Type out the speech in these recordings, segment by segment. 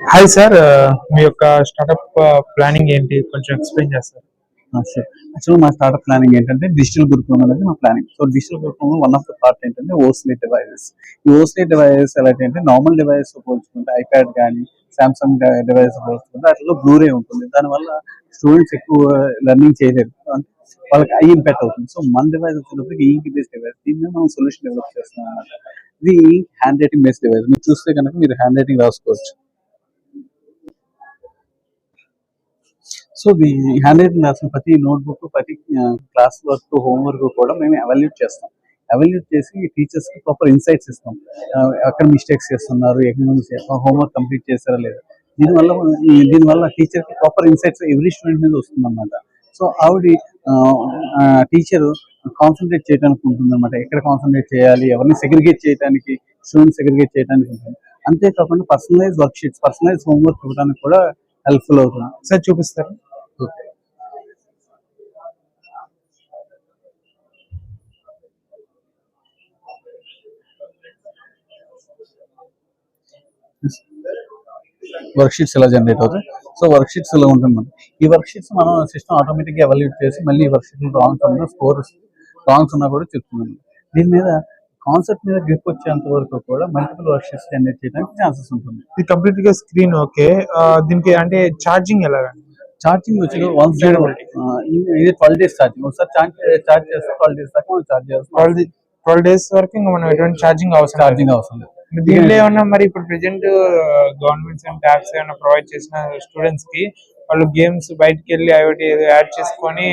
Hi sir మీ యొక్క startup planning ఏంటి? కొంచెం ఎక్స్ప్లెయిన్ చేస్తారు? యాక్చువల్ మా స్టార్ట్అప్ ప్లానింగ్ ఏంటంటే డిజిటల్ గురుకులం అనేది మా planning so digital Gurukulam one of the part ఏంటంటే ఓస్లేట్ డివైజెస్ ఈ ఓస్లేట్ డివైజెస్ ఎలా అంటే నార్మల్ డివైస్ పోల్చుకుంటే ఐప్యాడ్ కానీ సామ్సంగ్ డివైస్ పోల్చుకుంటే అట్లా బ్లూరే ఉంటుంది. దానివల్ల స్టూడెంట్స్ ఎక్కువ లెర్నింగ్ చేయలేరు. అంటే వాళ్ళకి ఐ ఇంపాక్ట్ అవుతుంది. సో మన డివైస్ వచ్చినప్పటికి ఈ బేస్డ్ డివైస్ దీని మీద మనం సొల్యూషన్ డెవలప్ చేస్తున్నాం అనమాట ఇది హ్యాండ్ రైటింగ్ బేస్డ్ డివైస్ మీరు చూస్తే కనుక మీరు హ్యాండ్ రైటింగ్ రాసుకోవచ్చు. సో ది హ్యాండ్ రైటింగ్ రాసిన ప్రతి నోట్బుక్ ప్రతి క్లాస్ వర్క్ హోంవర్క్ కూడా మేము అవాల్యూట్ చేస్తాం. అవాల్యూట్ చేసి టీచర్స్కి ప్రాపర్ ఇన్సైట్స్ ఇస్తాం. ఎక్కడ మిస్టేక్స్ చేస్తున్నారు ఎక్కడ హోంవర్క్ కంప్లీట్ చేస్తారా లేదా? దీనివల్ల దీనివల్ల టీచర్కి ప్రాపర్ ఇన్సైట్స్ ఎవ్రీ స్టూడెంట్ మీద వస్తుంది అనమాట సో ఆవిడ టీచర్ కాన్సన్ట్రేట్ చేయడానికి ఉంటుంది అనమాట ఎక్కడ కాన్సన్ట్రేట్ చేయాలి ఎవరిని సెగ్రిగేట్ చేయడానికి స్టూడెంట్ సెగ్రిగేట్ చేయడానికి ఉంటుంది. అంతేకాకుండా పర్సనలైజ్ వర్క్షీట్స్ పర్సనలైజ్ హోంవర్క్ ఇవ్వడానికి కూడా హెల్ప్ఫుల్ అవుతుంది. సార్ చూపిస్తారు? వర్క్ షీట్స్ ఎలా జనరేట్ అవుతాయి? సో వర్క్ షీట్స్ ఇలా ఉంటుంది ఈ వర్క్ షీట్స్ మనం సిస్టమ్ ఆటోమేటిక్గా ఎవాల్యూట్ చేసి మళ్ళీ ఈ వర్క్ షీట్ రాంగ్స్ ఉన్నా స్కోర్ రాంగ్స్ ఉన్నా కూడా చెప్తుంది దీని మీద కాన్సెప్ట్ మీద గ్రిప్ వచ్చేంత వరకు కూడా మల్టిపుల్ వర్క్ షీట్స్ జనరేట్ చేయడానికి ఛాన్సెస్ ఉంటుంది. ఇది కంప్లీట్గా స్క్రీన్ ఓకే దీనికి అంటే ఛార్జింగ్ ఎలాగండి? ఛార్జింగ్ వచ్చి వన్స్ Durability. ఇది ట్వెల్వ్ డేస్ ఛార్జింగ్ ఒకసారి ఛార్జ్ ఛార్జ్ చేస్తే ట్వెల్వ్ డేస్ దాకా మనం ఛార్జ్ చేస్తాం. ట్వెల్వ్ డేస్ వరకు ఇంకా మనం ఎటువంటి ఛార్జింగ్ అవసరం. ఛార్జింగ్ అవసరం లేదు. దీంట్లో ఏమన్నా మరి ఇప్పుడు ప్రెసెంట్ గవర్నమెంట్స్ అండ్ ట్యాబ్స్ ఏమైనా ప్రొవైడ్ చేసిన స్టూడెంట్స్కి వాళ్ళు గేమ్స్ బయటకి వెళ్ళి ఐఓటి యాడ్ చేసుకొని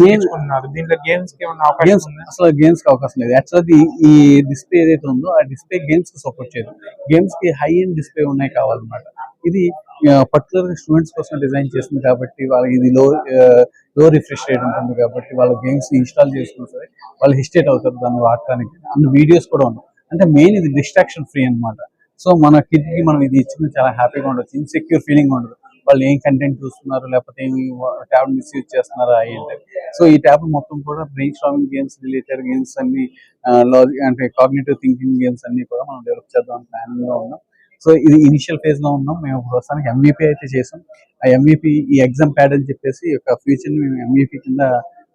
నేర్చుకుంటున్నారు దీంట్లో గేమ్స్కి ఏమన్నా అవకాశం అసలు గేమ్స్కి అవకాశం లేదు. యాక్చువల్లీ ఈ డిస్ప్లే ఏదైతే ఉందో ఆ డిస్ప్లే గేమ్స్కి సపోర్ట్ చేయదు. గేమ్స్కి హై ఎండ్ డిస్ప్లే ఉన్నాయి కావాలన్నమాట. ఇది పర్టికులర్ స్టూడెంట్స్ కోసం డిజైన్ చేసింది కాబట్టి వాళ్ళకి ఇది లో లో రిఫ్రెష్ రేట్ ఉంటుంది కాబట్టి వాళ్ళ గేమ్స్ ఇన్స్టాల్ చేసుకున్న సరే వాళ్ళు హిస్టేట్ అవుతారు దాన్ని వాడటానికి. అండ్ వీడియోస్ కూడా ఉన్నాయి అంటే మెయిన్ ఇది డిస్ట్రాక్షన్ ఫ్రీ అన్నమాట. సో మన కిడ్కి మనం ఇది ఇచ్చిన చాలా హ్యాపీగా ఉండొచ్చు. ఇన్సెక్యూర్ ఫీలింగ్ ఉండదు. వాళ్ళు ఏం కంటెంట్ చూస్తున్నారు లేకపోతే ఏమి ట్యాబ్ మిస్యూజ్ చేస్తున్నారా ఏంటి? సో ఈ ట్యాబ్ మొత్తం కూడా brainstorming games related games అన్ని లాజిక్ అంటే కాగ్నేటివ్ థింకింగ్ గేమ్స్ అన్ని కూడా మనం డెవలప్ చేద్దాం ప్లాన్లో ఉన్నాం. సో ఇది ఇనిషియల్ ఫేజ్లో ఉన్నాం. మేము ప్రస్తుతానికి ఎంఈపీ అయితే చేసాం. ఆ ఎంఈపీ ఈ ఎగ్జామ్ ప్యాడ్ అని చెప్పేసి ఒక ఫ్యూచర్ని మేము ఎంఈపీ కింద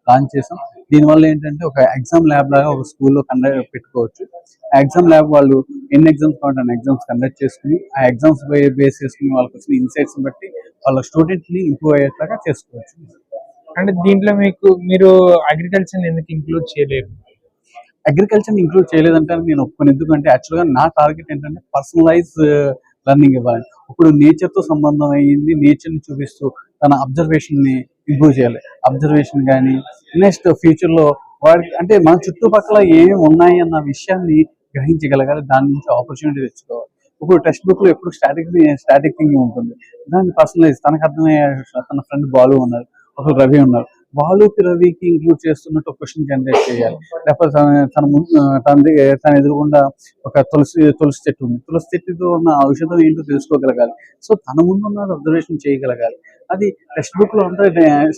లాంచ్ చేసాం. దీనివల్ల ఏంటంటే ఒక ఎగ్జామ్ ల్యాబ్ లాగా ఒక స్కూల్లో కండక్ట్ పెట్టుకోవచ్చు. ఆ ఎగ్జామ్ ల్యాబ్ వాళ్ళు ఎన్ని ఎగ్జామ్స్ కావాలంటే అన్ని ఎగ్జామ్స్ కండక్ట్ చేసుకుని ఆ ఎగ్జామ్స్ బేస్ చేసుకుని వాళ్ళకి వచ్చిన ఇన్సైట్స్ బట్టి వాళ్ళ స్టూడెంట్ని ఇంప్రూవ్ అయ్యేట్లాగా చేసుకోవచ్చు. అంటే దీంట్లో మీకు మీరు అగ్రికల్చర్ ఎందుకు ఇంక్లూడ్ చేయలేరు? అగ్రికల్చర్ ఇంక్లూడ్ చేయలేదంటే నేను ఒప్పుకొని. ఎందుకంటే యాక్చువల్గా నా టార్గెట్ ఏంటంటే పర్సనలైజ్ లర్నింగ్ ఇవ్వాలి. ఇప్పుడు నేచర్తో సంబంధం అయ్యింది. నేచర్ని చూపిస్తూ తన అబ్జర్వేషన్ని ఇంప్రూవ్ చేయాలి. అబ్జర్వేషన్ కానీ నెక్స్ట్ ఫ్యూచర్లో వాడికి అంటే మన చుట్టుపక్కల ఏమి ఉన్నాయి అన్న విషయాన్ని గ్రహించగలగాలి. దాని నుంచి ఆపర్చునిటీ తెచ్చుకోవాలి. ఇప్పుడు టెక్స్ట్ బుక్లో ఎప్పుడు స్టాటిక్ స్టాటిక్ థింగ్ ఉంటుంది. దాన్ని పర్సనలైజ్ తనకు అర్థమయ్యే తన ఫ్రెండ్ బాలు ఉన్నారు. ఒకరు రవి ఉన్నారు. బాలుకి రవికి ఇంక్లూడ్ చేస్తున్నట్టు క్వశ్చన్ జనరేట్ చేయాలి. లేకపోతే తన ముందు తన తన ఎదురుగుండా ఒక తులసి తులసి చెట్టు ఉంది. తులసి చెట్టుతో ఉన్న ఔషధం ఏంటో తెలుసుకోగలగాలి. సో తన ముందు ఉన్న అబ్జర్వేషన్ చేయగలగాలి. అది టెక్స్ట్ బుక్లో అంతా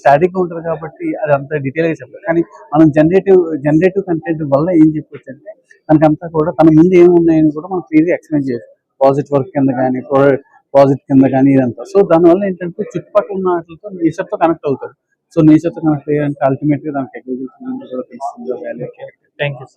స్టాటిక్ ఉంటుంది కాబట్టి అది అంత డీటెయిల్గా చెప్పాలి. కానీ మనం జనరేటివ్ జనరేటివ్ కంటెంట్ వల్ల ఏం చెప్పొచ్చు అంటే మనకంతా కూడా తన ముందు ఏమి ఉన్నాయని కూడా మనం క్లియర్గా ఎక్స్ప్లెయిన్ చేయొచ్చు. ప్రాజెక్ట్ వర్క్ కింద కానీ ప్రాజెక్ట్ కింద కానీ ఇదంతా. సో దానివల్ల ఏంటంటే చుట్టుపక్కల ఉన్న వాటితో నేచర్తో కనెక్ట్ అవుతారు సో నేచర్తో కనెక్ట్ అయ్యాలంటే అల్టిమేట్గా దానికి అగ్రికల్చర్ కూడా తెలుస్తుంది థ్యాంక్ యూ